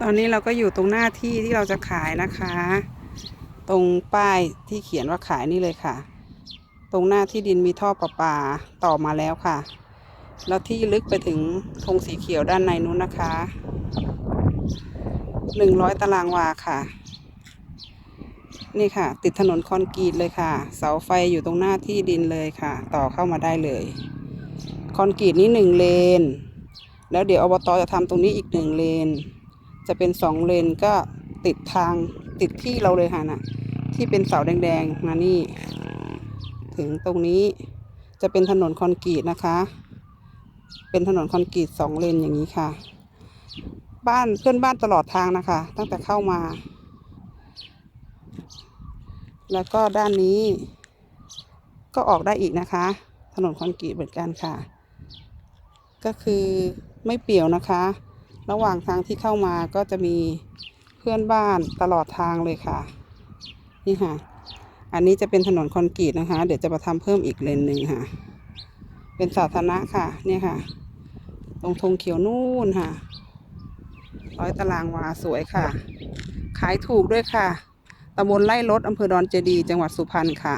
ตอนนี้เราก็อยู่ตรงหน้าที่ที่เราจะขายนะคะ ตรงป้ายที่เขียนว่าขายนี่เลยค่ะ ตรงหน้าที่ดินมีท่อประปาต่อมาแล้วค่ะ แล้วที่ลึกไปถึงธงสีเขียวด้านในนู้นนะคะหนึ่งร้อยตารางวาค่ะ นี่ค่ะ ติดถนนคอนกรีตเลยค่ะ เสาไฟอยู่ตรงหน้าที่ดินเลยค่ะ ต่อเข้ามาได้เลย คอนกรีตนี้หนึ่งเลน แล้วเดี๋ยวอบตจะทำตรงนี้อีกหนึ่งเลน จะเป็นสองเลนก็ติดทางติดที่เราเลยค่ะนะที่เป็นเสาแดงๆมานี่ ถึงตรงนี้จะเป็นถนนคอนกรีตนะคะ เป็นถนนคอนกรีตสองเลนอย่างนี้ค่ะ บ้านเพื่อนบ้านตลอดทางนะคะ ตั้งแต่เข้ามา แล้วก็ด้านนี้ ก็ออกได้อีกนะคะ ถนนคอนกรีตเหมือนกันค่ะ ก็คือไม่เปี่ยวนะคะ ระหว่างทางที่เข้ามาก็จะมีเพื่อนบ้านตลอดทางเลยค่ะ นี่ค่ะ อันนี้จะเป็นถนนคอนกรีตนะคะ เดี๋ยวจะมาทำเพิ่มอีกเลนหนึ่งค่ะ เป็นสาธารณะค่ะ เนี่ยค่ะ ตรงธงเขียวนู่นค่ะ ร้อยตารางวาสวยค่ะ ขายถูกด้วยค่ะตำบลไร่รถอำเภอดอนเจดี จังหวัดสุพรรณค่ะ